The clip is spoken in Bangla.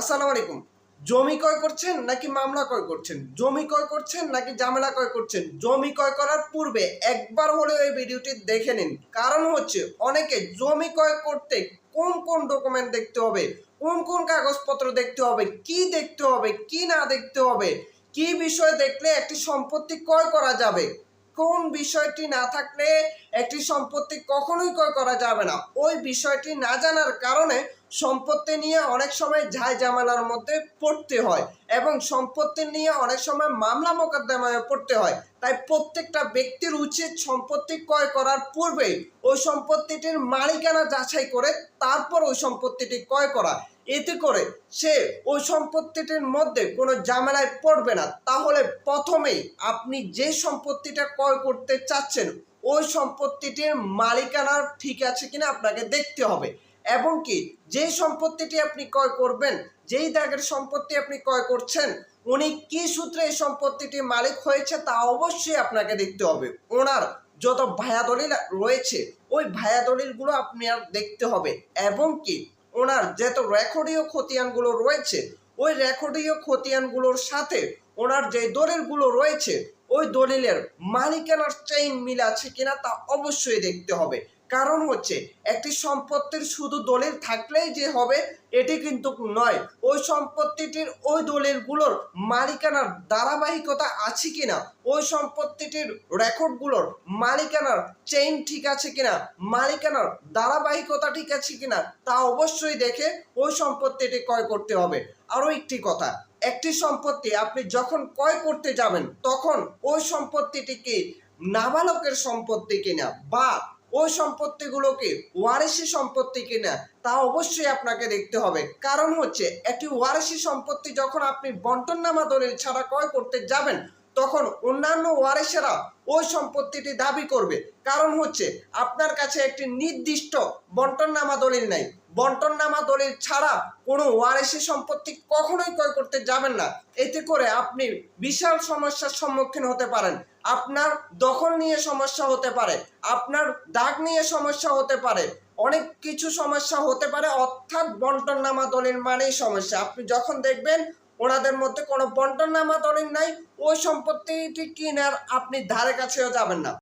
আসসালামু আলাইকুম। জমি ক্রয় করছেন নাকি মামলা ক্রয় করছেন? জমি ক্রয় করছেন নাকি ঝামেলা ক্রয় করছেন? জমি ক্রয় করার পূর্বে একবার হলেও এই ভিডিওটি দেখে নিন। কারণ হচ্ছে অনেকে জমি ক্রয় করতে কোন কোন ডকুমেন্ট দেখতে হবে, কোন কোন কাগজপত্র দেখতে হবে, কি দেখতে হবে, কি না দেখতে হবে, কি বিষয় দেখলে একটি সম্পত্তি ক্রয় করা যাবে কোন বিষয়টি না থাকলে একটি সম্পত্তি কখনোই ক্রয় করা যাবে না? ওই বিষয়টি না জানার কারণে সম্পত্তি নিয়ে অনেক সময় ঝাই ঝামেলার মধ্যে পড়তে হয় এবং সম্পত্তি নিয়ে অনেক সময় মামলা মোকদ্দমায় পড়তে হয়। তাই প্রত্যেকটা ব্যক্তির উচিত সম্পত্তি ক্রয় করার পূর্বেই ওই সম্পত্তিটির মালিকানা যাচাই করে তারপর ওই সম্পত্তিটি ক্রয় করা। এতে করে সে ওই সম্পত্তিটির মধ্যে কোনো ঝামেলায় পড়বে না। তাহলে প্রথমেই আপনি যে সম্পত্তিটা ক্রয় করতে চাচ্ছেন, ওই সম্পত্তিটির মালিকানা ঠিক আছে কিনা আপনাকে দেখতে হবে। এবং কি, যে সম্পত্তিটি আপনি ক্রয় করবেন, যেই দাগের সম্পত্তি আপনি ক্রয় করছেন, উনি কি সূত্রে এই সম্পত্তিটির মালিক হয়েছে তা অবশ্যই আপনাকে দেখতে হবে। ওনার যত ভায়া দলিল রয়েছে, ওই ভায়া দলিলগুলো আপনি আর দেখতে হবে। এবং কি ওনার যত রেকর্ডীয় খতিয়ানগুলো রয়েছে ওই রেকর্ডীয় খতিয়ানগুলোর সাথে ওনার যে দলিলগুলো রয়েছে ওই দলিলের মালিকানার চেইন মিল আছে কিনা তা অবশ্যই দেখতে হবে। কারণ হচ্ছে, একটি সম্পত্তির শুধু দলিল থাকলেই যে হবে, এটি কিন্তু নয়। ওই সম্পত্তিটির ওই দলিলগুলোর মালিকানার ধারাবাহিকতা আছে কিনা, ওই সম্পত্তিটির রেকর্ডগুলোর মালিকানার চেইন ঠিক আছে কিনা, মালিকানার ধারাবাহিকতা ঠিক আছে কিনা, তা অবশ্যই দেখে ওই সম্পত্তিটি ক্রয় করতে হবে। আরও একটি কথা একটি সম্পত্তি আপনি যখন ক্রয় করতে যাবেন, তখন ওই সম্পত্তিটিকে নাবালকের সম্পত্তি কিনা বা ওই সম্পত্তিগুলোকে ওয়ারিশি সম্পত্তি কিনা, তা অবশ্যই আপনাকে দেখতে হবে। কারণ হচ্ছে, একটি ওয়ারেসি সম্পত্তি যখন আপনি বন্টন নামা দলিল ছাড়া ক্রয় করতে যাবেন তখন অন্যান্য ওয়ারিশেরা ওই সম্পত্তিটি দাবি করবে। কারণ হচ্ছে, আপনার কাছে একটি নির্দিষ্ট বন্টননামা দলিল নাই। বন্টননামা দলিল ছাড়া কোনো ওয়ারিশি সম্পত্তি কখনোই ক্রয় করতে যাবেন না। এতে করে আপনি বিশাল সমস্যার সম্মুখীন হতে পারেন। আপনার দখল নিয়ে সমস্যা হতে পারে। আপনার দাগ নিয়ে সমস্যা হতে পারে। অনেক কিছু সমস্যা হতে পারে, অর্থাৎ বন্টননামা দলিল মানেই সমস্যা। আপনি যখন দেখবেন ওনাদের মধ্যে কোনো বন্টন দলিল নাই ওই সম্পত্তিটি কিনার আপনি ধারে কাছেও যাবেন না।